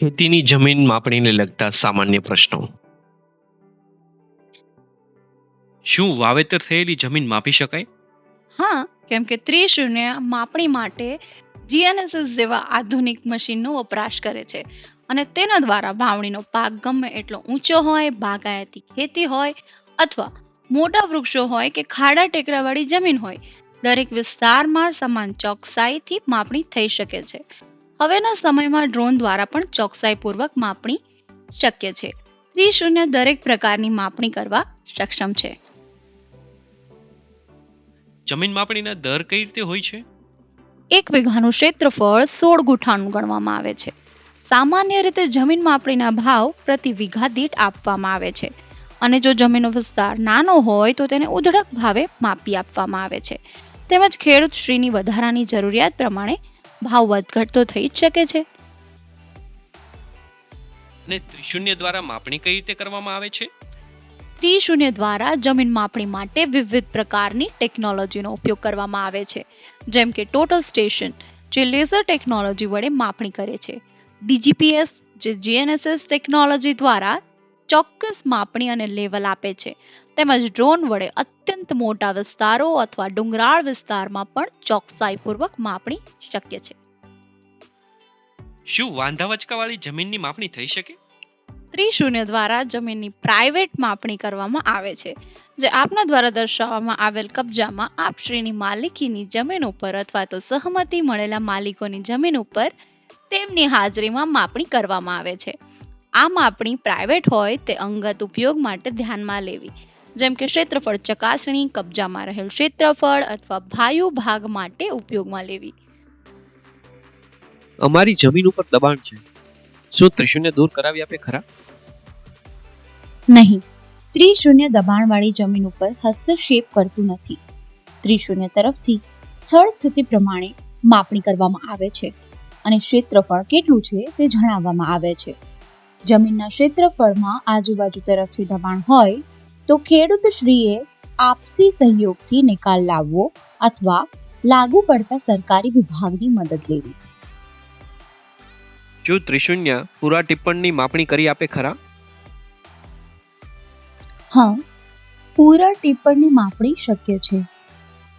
ખેતીની જમીન માપણીને લગતા સામાન્ય પ્રશ્નો. શું વાવેતર થયેલી જમીન માપી શકાય? હા કેમ કે ત્રિશૂન્ય માપણી માટે જીએનએસએસ જેવા આધુનિક મશીનનો વપરાશ કરે છે અને તેના દ્વારા વાવણીનો પાક ગમે એટલો ઊંચો હોય બાગાયતી ખેતી હોય અથવા મોટા વૃક્ષો હોય કે ખાડા ટેકરાવાળી જમીન હોય દરેક વિસ્તારમાં સમાન ચોકસાઈથી માપણી થઈ શકે છે. હવેના સમયમાં ડ્રોન દ્વારા પણ ચોકસાઈપૂર્વક માપણી શક્ય છે. ત્રિશૂન્ય દરેક પ્રકારની માપણી કરવા સક્ષમ છે. જમીન માપણીના દર કઈ રીતે હોય છે? એક વીઘાનું ક્ષેત્રફળ સોળ ગુઠાનું ગણવામાં આવે છે. સામાન્ય રીતે જમીન માપણીના ભાવ પ્રતિ વીઘા દીઠ આપવામાં આવે છે. અને જો જમીનનો વિસ્તાર નાનો હોય તો તેને ઉધડક ભાવે માપી આપવામાં આવે છે. તેમજ ખેડૂત શ્રીની વધારાની જરૂરિયાત પ્રમાણે ભાવ વધઘટ તો થઈ જ શકે છે. અને ત્રિશૂન્ય દ્વારા માપણી કઈ રીતે કરવામાં આવે છે? ત્રિશૂન્ય દ્વારા જમીન માપણી માટે વિવિધ પ્રકારની ટેકનોલોજીનો ઉપયોગ કરવામાં આવે છે. જેમ કે ટોટલ સ્ટેશન જે લેઝર ટેકનોલોજી વડે માપણી કરે છે. ડીજીપીએસ જે જીએનએસએસ ટેકનોલોજી દ્વારા ચોક્કસ માપણી અને લેવલ આપે છે. તેમજ ડ્રોન વડે અત્યંત મોટા વિસ્તારો અથવા ડુંગરાળ વિસ્તારમાં પણ ચોકસાઈપૂર્વક માપણી શક્ય છે. શું વાંધા વચકાવાળી જમીનની માપણી થઈ શકે? ત્રિશૂન્ય દ્વારા જમીનની પ્રાઇવેટ માપણી કરવામાં આવે છે જે આપના દ્વારા દર્શાવવામાં આવેલ કબજામાં આપશ્રીની માલિકીની જમીન ઉપર અથવા તો સહમતિ મળેલા માલિકોની જમીન ઉપર તેમની હાજરીમાં માપણી કરવામાં આવે છે. આ માપણી પ્રાઇવેટ હોય તે અંગત ઉપયોગ માટે ધ્યાનમાં લેવી. જેમ કે ક્ષેત્રફળ ચકાસણી કબજામાં રહેલ ક્ષેત્રફળ અથવા ભાયુ ભાગ માટે ઉપયોગમાં લેવી. અમારી જમીન ઉપર દબાણ છે. શું ત્રિશુન્ય દૂર કરાવી આપે ખરા? નહીં. ત્રિશૂન્ય દબાણવાળી જમીન ઉપર હસ્તક્ષેપ કરતું નથી. ત્રિશૂન્ય તરફથી સ્થળ સ્થિતિ પ્રમાણે માપણી કરવામાં આવે છે. અને ક્ષેત્રફળ કેટલું છે તે જણાવવામાં આવે છે. જમીનના ક્ષેત્રફળમાં આજુબાજુ તરફથી દબાણ હોય તો ખેડૂત શ્રીએ આપસી સહયોગથી નિકાલ લાવવો અથવા લાગુ પડતા સરકારી વિભાગની મદદ લેવી. જો ત્રિશુન્ય પૂરા ટિપ્પણની માપણી કરી આપે ખરા? હા પૂરા ટિપ્પણની માપણી શક્ય છે.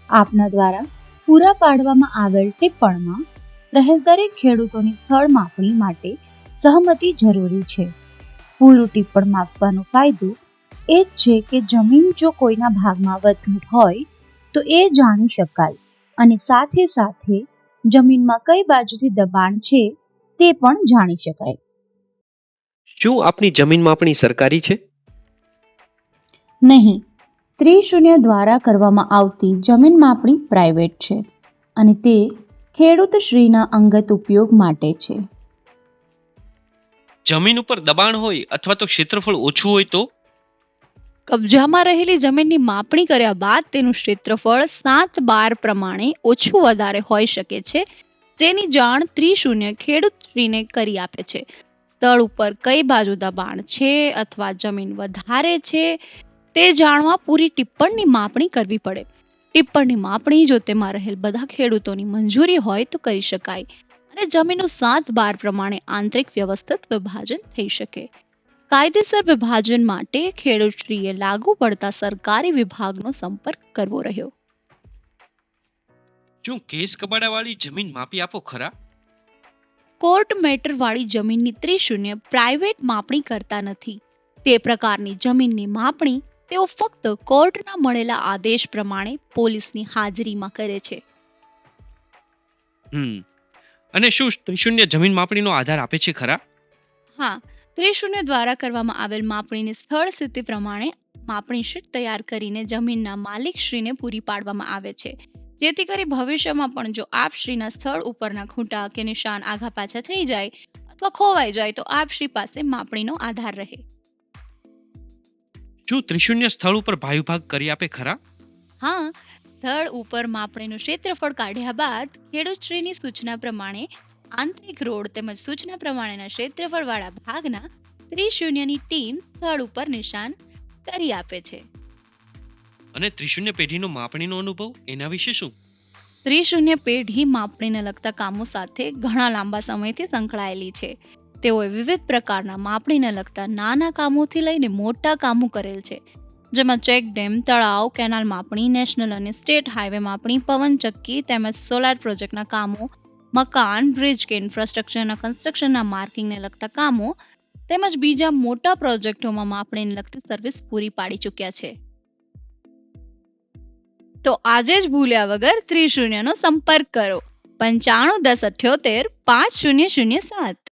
આપના દ્વારા પૂરા પાડવામાં આવેલ ટિપ્પણમાં દરેક ખેડૂતોની સ્થળ માપણી માટે સહમતિ જરૂરી છે. પૂરું ટિપ્પણ માપવાનો ફાયદો એ જ છે કે જમીન જો કોઈના ભાગમાં વધઘટ હોય તો એ જાણી શકાય અને સાથે સાથે જમીનમાં કઈ બાજુથી દબાણ છે તે પણ જાણી શકાય. શું આપની જમીન માપણી સરકારી છે? નહીં. ત્રિશૂન્ય દ્વારા કરવામાં આવતી જમીન માપણી પ્રાઇવેટ છે અને તે ખેડૂત શ્રીના અંગત ઉપયોગ માટે છે. જમીન ઉપર દબાણ હોય અથવા તો ક્ષેત્રફળ ઓછું હોય તો? કબજામાં રહેલી જમીનની માપણી કર્યા બાદ તેનું ક્ષેત્રફળ સાત બાર પ્રમાણે ઓછું વધારે હોઈ શકે છે. તેની જાણ ત્રિશૂન્ય ખેડૂત કરી આપે છે. સ્થળ ઉપર કઈ બાજુ દબાણ છે અથવા જમીન વધારે છે તે જાણવા પૂરી ટિપ્પણની માપણી કરવી પડે. ટિપ્પણની માપણી જો તેમાં રહેલ બધા ખેડૂતોની મંજૂરી હોય તો કરી શકાય. અને જમીનનું સાત બાર પ્રમાણે આંતરિક વ્યવસ્થિત વિભાજન થઈ શકે. કાયદેસર વિભાજન માટે ખેડૂતશ્રીએ લાગુ પડતા સરકારી વિભાગનો સંપર્ક કરવો રહ્યો. શું કેસ કબાડાવાળી જમીન માપી આપો ખરા? કોર્ટ મેટર વાળી જમીનની ત્રિશૂન્ય પ્રાઇવેટ માપણી કરતા નથી. તે પ્રકારની જમીનની માપણી તેઓ ફક્ત કોર્ટના મળેલા આદેશ પ્રમાણે પોલીસની હાજરીમાં કરે છે. હમ. અને શું ત્રિશૂન્ય જમીન માપણીનો આધાર આપે છે ખરા? હા ત્રિશૂન્ય દ્વારા કરવામાં આવેલ માપણીની સ્થળ સ્થિતિ પ્રમાણે માપણી શીટ તૈયાર કરીને જમીનના માલિકશ્રીને પૂરી પાડવામાં આવે છે. જેથી કરી ભવિષ્યમાં પણ જો આપશ્રીના સ્થળ ઉપરના ખૂંટા કે નિશાન આઘા પાછા થઈ જાય અથવા ખોવાઈ જાય તો આપશ્રી પાસે માપણીનો આધાર રહે. શું ત્રિશૂન્ય સ્થળ ઉપર ભાયુભાગ કરી આપે ખરા? હા સ્થળ ઉપર માપણીનું ક્ષેત્રફળ કાઢ્યા બાદ ખેડૂતશ્રીની સૂચના પ્રમાણે આંતરિક રોડ તેમજ સૂચના પ્રમાણેના ક્ષેત્રફળવાળા ભાગના ત્રિશૂન્યની ટીમ સ્થળ ઉપર નિશાન કરી આપે છે. અને ત્રિશૂન્ય પેઢીનો માપણીનો અનુભવ એના વિશે શું? ત્રિશૂન્ય પેઢી માપણીને લગતા કામો સાથે ઘણા લાંબા સમયથી સંકળાયેલી છે. તેઓએ વિવિધ પ્રકારના માપણીને લગતા નાના કામોથી લઈને મોટા કામો કરેલ છે. જેમાં ચેક ડેમ, તળાવ, કેનાલ માપણી, નેશનલ અને સ્ટેટ હાઈવે માપણી પવનચક્કી તેમજ સોલાર પ્રોજેક્ટના કામો, મકાન, બ્રિજ કે ઇન્ફ્રાસ્ટ્રક્ચરના કન્સ્ટ્રક્શનના માર્કિંગને લગતા કામો તેમજ બીજા મોટા પ્રોજેક્ટોમાં માપણીને લગતી સર્વિસ પૂરી પાડી ચૂક્યા છે. તો આજે જ ભૂલ્યા વગર ત્રિશૂન્યનો સંપર્ક કરો. પંચાણું દસ અઠ્યોતેર પાંચ શૂન્ય શૂન્ય સાત.